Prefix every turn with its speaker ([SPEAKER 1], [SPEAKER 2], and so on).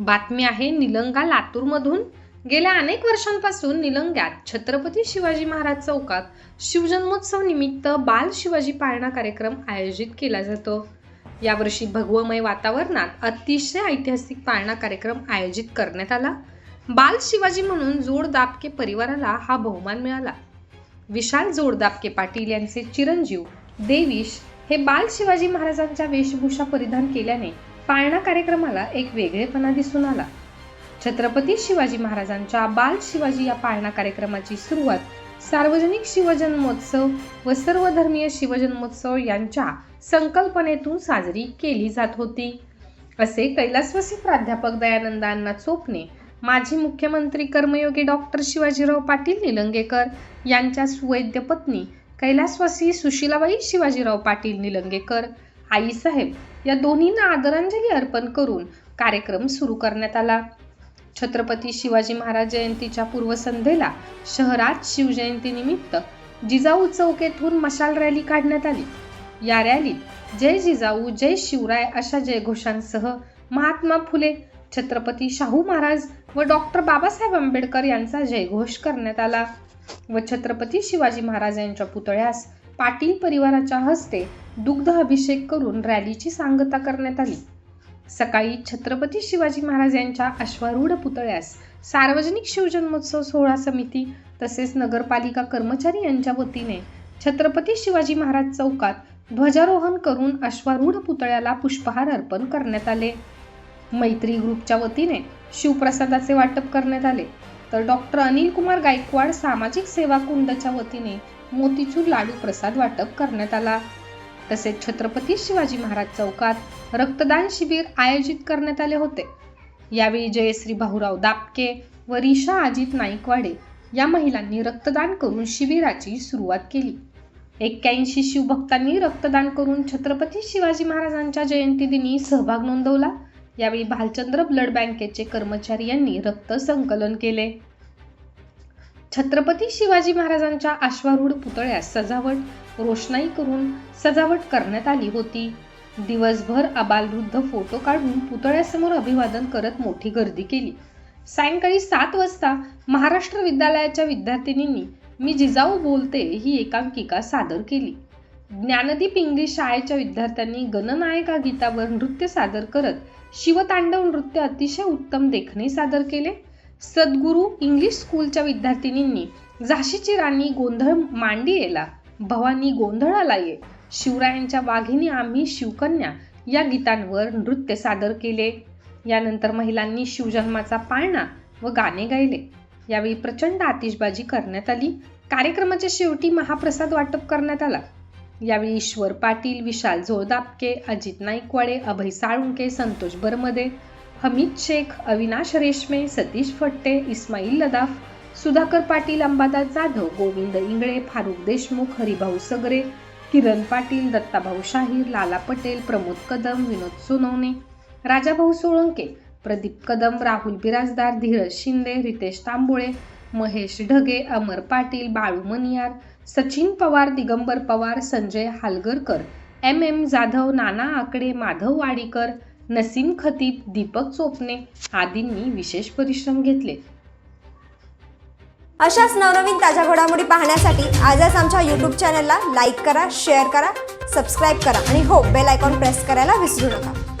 [SPEAKER 1] बातमी आहे निलंगा लातूरमधून. गेल्या अनेक वर्षांपासून निलंग्यात छत्रपती शिवाजी महाराज चौकात शिवजन्मोत्सव निमित्त बाल शिवाजी पाळणा कार्यक्रम आयोजित केला जातो. यावर्षी भगवमय वातावरणात अतिशय ऐतिहासिक पाळणा कार्यक्रम आयोजित करण्यात आला. बाल शिवाजी म्हणून जोडदाबके परिवाराला हा बहुमान मिळाला. विशाल जोडदाबके पाटील यांचे चिरंजीव देवीश हे बाल शिवाजी महाराजांच्या वेशभूषा परिधान केल्याने पाळणा कार्यक्रमाला एक वेगळेपणा दिसून आला. छत्रपती शिवाजी महाराजांच्या बाल शिवाजी या पाळणा कार्यक्रमाची सुरुवात सार्वजनिक शिवजन्मोत्सव व सर्वधर्मीय शिवजन्मोत्सव यांच्या संकल्पनेतून साजरी केली जात होती. असे कैलासवासी प्राध्यापक दयानंद अण्णा चोपणे माजी मुख्यमंत्री कर्मयोगी डॉक्टर शिवाजीराव पाटील निलंगेकर यांच्या सुवैद्य पत्नी कैलासवासी सुशीलाबाई शिवाजीराव पाटील निलंगेकर आईसाहेब या दोन्हींना आदरांजली अर्पण करून कार्यक्रम सुरू करण्यात आला. छत्रपती शिवाजी महाराज जयंतीच्या पूर्वसंध्येला शहरात शिवजयंतीनिमित्त जिजाऊ चौक येथून मशाल रॅली काढण्यात आली. या रॅलीत जय जिजाऊ जय शिवराय अशा जयघोषांसह महात्मा फुले छत्रपती शाहू महाराज व डॉक्टर बाबासाहेब आंबेडकर यांचा जयघोष करण्यात आला व छत्रपती शिवाजी महाराज यांच्या पुतळ्यास पाटील परिवाराच्या हस्ते दुग्ध अभिषेक करून रॅलीची सांगता करण्यात आली. सकाळी छत्रपती शिवाजी महाराज यांच्या अश्वारूढ पुतळ्यास सार्वजनिक शिवजन्मोत्सव सोहळा समिती तसेच नगरपालिका कर्मचारी यांच्या वतीने छत्रपती शिवाजी महाराज चौकात ध्वजारोहण करून अश्वारूढ पुतळ्याला पुष्पहार अर्पण करण्यात आले. मैत्री ग्रुपच्या वतीने शिवप्रसादाचे वाटप करण्यात आले. तर डॉक्टर अनिल कुमार गायकवाड सामाजिक सेवा कुंडच्या वतीने मोतीचूर लाडू प्रसाद वाटप करण्यात आला. तसेच छत्रपती शिवाजी महाराज चौकात रक्तदान शिबिर आयोजित करण्यात आले होते. यावेळी जयश्री भाऊराव दापके व रिशा अजित नाईकवाडे या महिलांनी रक्तदान करून शिबिराची सुरुवात केली. एक्क्याऐंशी शिवभक्तांनी रक्तदान करून छत्रपती शिवाजी महाराजांच्या जयंतीदिनी सहभाग नोंदवला. यावेळी भालचंद्र ब्लड बँकेचे कर्मचारी यांनी रक्त संकलन केले. छत्रपती शिवाजी महाराजांच्या अश्वारूढ पुतळ्यास सजावट रोषणाई करून सजावट करण्यात आली होती. दिवसभर अबालवृद्ध फोटो काढून पुतळ्यासमोर अभिवादन करत मोठी गर्दी केली. सायंकाळी सात वाजता महाराष्ट्र विद्यालयाच्या विद्यार्थिनींनी मी जिजाऊ बोलते ही एकांकिका सादर केली. ज्ञानदीप इंग्लिश शाळेच्या विद्यार्थ्यांनी गणनायका गीतावर नृत्य सादर करत शिवतांडव नृत्य अतिशय उत्तम देखणे सादर केले. सद्गुरू इंग्लिश स्कूलच्या विद्यार्थिनींनी झाशीची राणी गोंधळ मांडियेला भवानी गोंधळाला ये. शिवरायांच्या वाघिणी आम्ही शिवकन्या या गीतांवर नृत्य सादर केले. यानंतर महिलांनी शिवजन्माचा पाळणा व गाणे गायले. यावेळी प्रचंड आतिषबाजी करण्यात आली. कार्यक्रमाच्या शेवटी महाप्रसाद वाटप करण्यात आला. यावेळी ईश्वर पाटील विशाल झोळदापके अजित नाईकवाडे अभय साळुंके संतोष बरमदे हमीद शेख अविनाश रेशमे सतीश फट्टे इस्माईल लदाफ सुधाकर पाटील अंबादास जाधव गोविंद इंगळे फारुख देशमुख हरिभाऊ सगरे किरण पाटील दत्ताभाऊ शाहीर लाला पटेल प्रमोद कदम विनोद सोनवणे राजाभाऊ सोळंके प्रदीप कदम राहुल बिराजदार धीरज शिंदे रितेश तांबोळे महेश ढगे अमर पाटील बाळू मनियार सचिन पवार दिगंबर पवार संजय हालगरकर एम एम जाधव नाना आकडे माधव वाडीकर नसीम खतीब दीपक चोपणे आदींनी विशेष परिश्रम घेतले.
[SPEAKER 2] अशाच नवनवीन ताज्या घडामोडी पाहण्यासाठी आजच आमच्या यूट्यूब चॅनलला लाईक करा शेअर करा सबस्क्राईब करा आणि हो बेल आयकॉन प्रेस करायला विसरू नका.